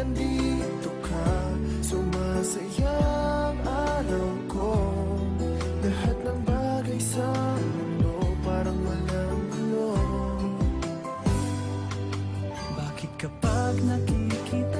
nandito ka Sumasayang araw ko. Lahat ng bagay sa mundo Parang walang gulo Bakit kapag nakikita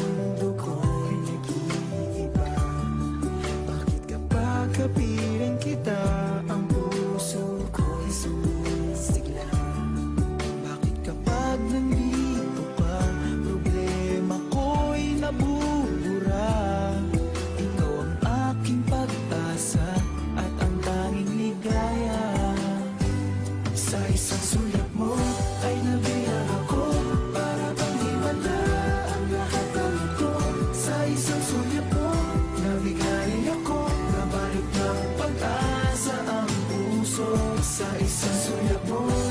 sa isang sulyap mo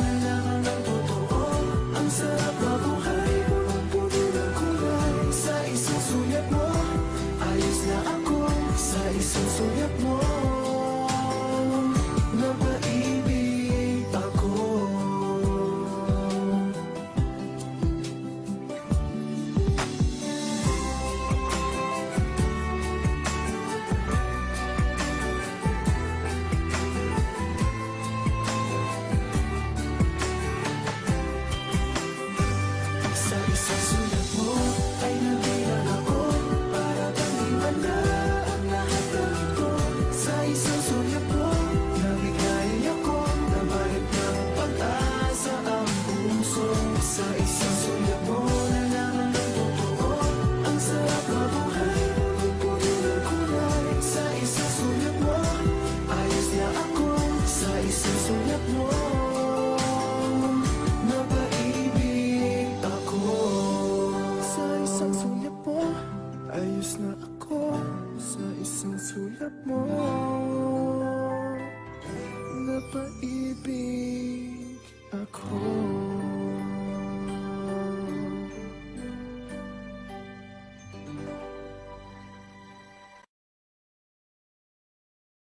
Ayos na ako sa isang sulat mo.